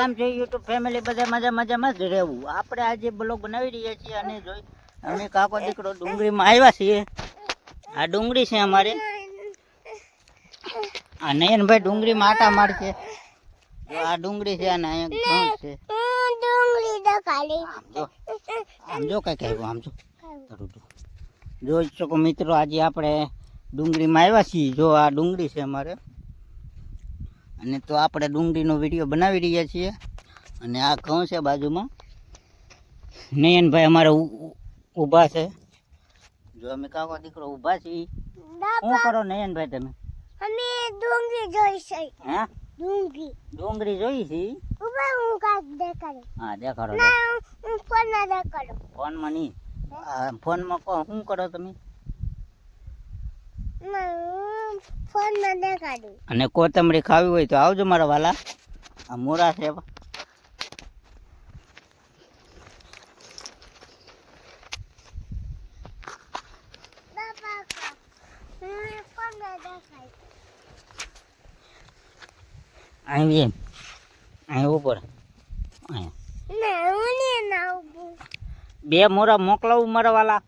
કેમ જોઈએ YouTube family બધા મજા મજામાં જ રહેવું. આપણે આજે બ્લોગ બનાવી રહ્યા છીએ અને જોઈ અમે કાકો દીકરો ડુંગળીમાં આવ્યા છીએ. આ ડુંગળી છે અમારી. આ નયનભાઈ ડુંગળીમાં આટા મારશે. આ ડુંગળી છે અને અહીંયા ઘઉં છે. આમ જો આમ જો કઈ કહેવું આમ જો. જોઈ શકો મિત્રો આજે આપણે ડુંગળીમાં આવ્યા છીએ. જો આ ડુંગળી છે અમારે. અને તો આપણે ડુંગળીનો વીડિયો બનાવી રહ્યા છીએ. અને આ ઘઉં છે બાજુમાં. નયનભાઈ અમારે ઊભા છે. જો અમે કાકો દીકરો ઊભા છીએ. શું કરો નયનભાઈ તમે? અમે ડુંગળી જોઈ છે. હે? ડુંગળી. ડુંગળી જોઈ છે? ઊભા હું કાક દેખાડો. હા દેખાડો ના હું- ફોન ના ફોન ફોનમાં નહીં. ફોન ફોનમાં કહો શું કરો તમે? દેખાડું અને કોથમરી ખાવી હોય તો આવજો મારા વાલા. આ મોરા છે. અહીં એમ અહીં ઉપર. બે મોરા મોકલાવું મારા વાલા.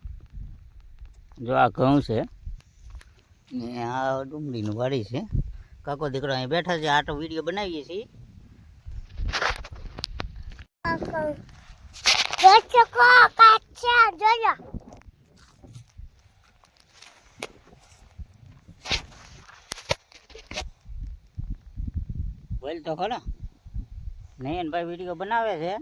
જો આ ઘઉં છે. ને આ ડુંગળીનું વાડી છે. કાકો દીકરો અહીં બેઠા છે આટો વીડિયો બનાવીએ છીએ. બોલ તો ખરો. નયનભાઈ વીડિયો બનાવે છે.